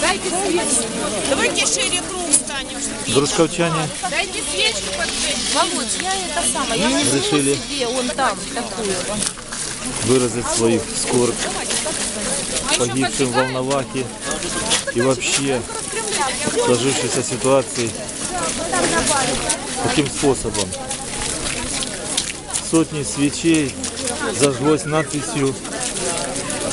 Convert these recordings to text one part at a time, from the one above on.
Дайте свечку. Давайте шире круг станем. Дружковчане Дайте свечку поджечь. Володь, я это самое, я возьму решили себе, он там, такую. выразить свою скорбь погибшим в Волновахе и вообще сложившейся ситуации. Таким способом. Сотни свечей зажглось надписью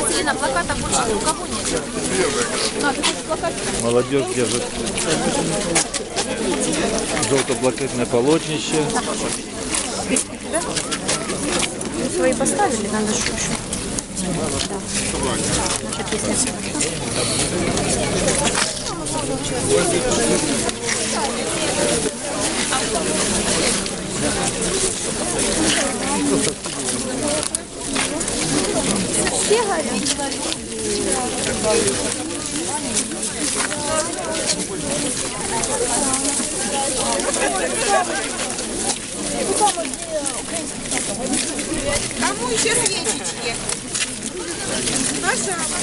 Василина, плаката больше ни у кого нет. Молодежь держит желто-блакитное полотнище. Свои поставили, надо еще? Да. Значит, если... Все горят. Кому еще свечечки? Пожалуйста.